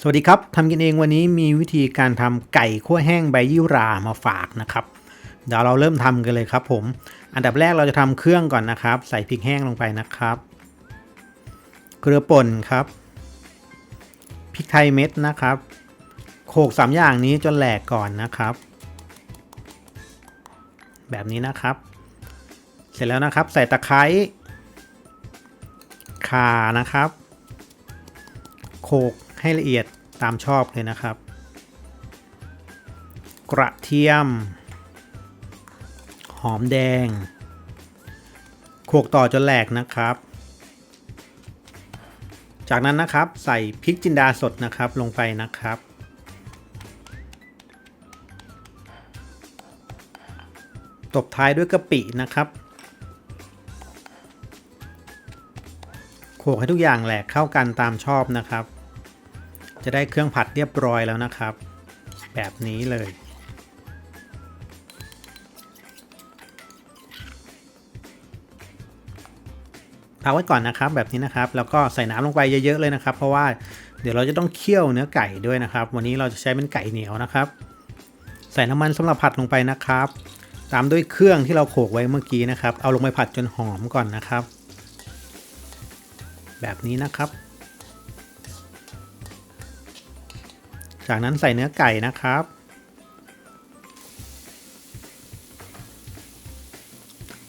สวัสดีครับทำกินเองวันนี้มีวิธีการทำไก่คั่วแห้งใบยี่รามาฝากนะครับเดี๋ยวเราเริ่มทำกันเลยครับผม อันดับแรกเราจะทำเครื่องก่อนนะครับ ใส่พริกแห้งลงไปนะครับ เกลือป่นครับพริกไทยเม็ดนะครับ โขกสามอย่างนี้จนแหลกก่อนนะครับ แบบนี้นะครับ เสร็จแล้วนะครับ ใส่ตะไคร้ข่านะครับ โขก ให้ละเอียดตามชอบเลยนะครับ กระเทียม หอมแดงโขกต่อจนแหลกนะครับ จากนั้นนะครับใส่พริกจินดาสดนะครับลงไปนะครับตบท้ายด้วยกะปินะครับ โขกให้ทุกอย่างแหลกเข้ากันตามชอบนะครับ จะได้เครื่องผัดเรียบร้อยแล้วนะครับ แบบนี้เลย พักไว้ก่อนนะครับแบบนี้นะครับ แล้วก็ใส่น้ำลงไปเยอะๆเลยนะครับ เพราะว่าเดี๋ยวเราจะต้องเคี่ยวเนื้อไก่ด้วยนะครับ วันนี้เราจะใช้เป็นไก่เหนียวนะครับ ใส่น้ำมันสำหรับผัดลงไปนะครับ ตามด้วยเครื่องที่เราโขกไว้เมื่อกี้นะครับ เอาลงไปผัดจนหอมก่อนนะครับ แบบนี้นะครับ จากนั้นใส่เนื้อไก่นะครับ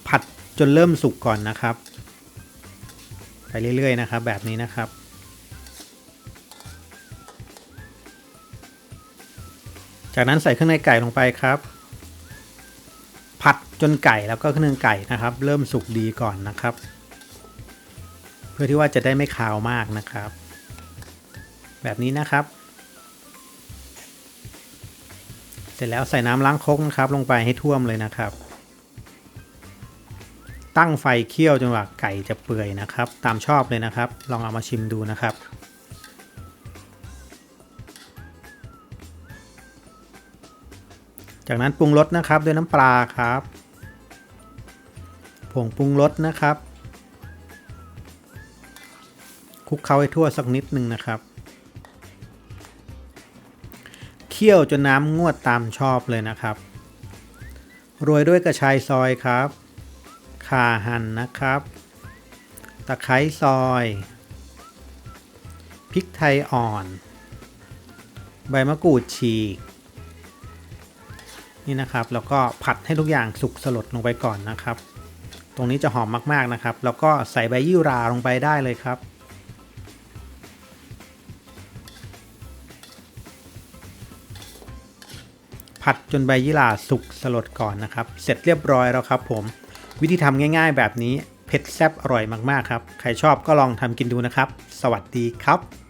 ผัดจนเริ่มสุกก่อนนะครับ ไปเรื่อยๆนะครับ แบบนี้นะครับ จากนั้นใส่เครื่องในไก่ลงไปครับ ผัดจนไก่แล้วก็เครื่องในไก่นะครับ เริ่มสุกดีก่อนนะครับ เพื่อที่ว่าจะได้ไม่คาวมากนะครับ แบบนี้นะครับ เสร็จแล้วใส่น้ำล้างครกนะครับ ลงไปให้ท่วมเลยนะครับ ตั้งไฟเคี่ยวจนกว่าไก่จะเปื่อยนะครับ ตามชอบเลยนะครับ ลองเอามาชิมดูนะครับจากนั้นปรุงรสนะครับด้วยน้ำปลาครับ ผงปรุงรสนะครับคลุกเคล้าให้ทั่วสักนิดหนึ่งนะครับ เคี่ยวจนน้ำงวดตามชอบเลยนะครับ โรยด้วยกระชายซอยครับข่าหั่นนะครับ ตะไคร้ซอยพริกไทยอ่อน ใบมะกรูดฉีก นี่นะครับ แล้วก็ผัดให้ทุกอย่างสุกสลดลงไปก่อนนะครับ ตรงนี้จะหอมมากๆนะครับ แล้วก็ใส่ใบยี่หราลงไปได้เลยครับ ผัดจนใบยี่หร่าสุกสลดก่อนนะครับ เสร็จเรียบร้อยแล้วครับผม วิธีทำง่ายๆแบบนี้เผ็ดแซ่บอร่อยมากๆครับ ใครชอบก็ลองทำกินดูนะครับ สวัสดีครับ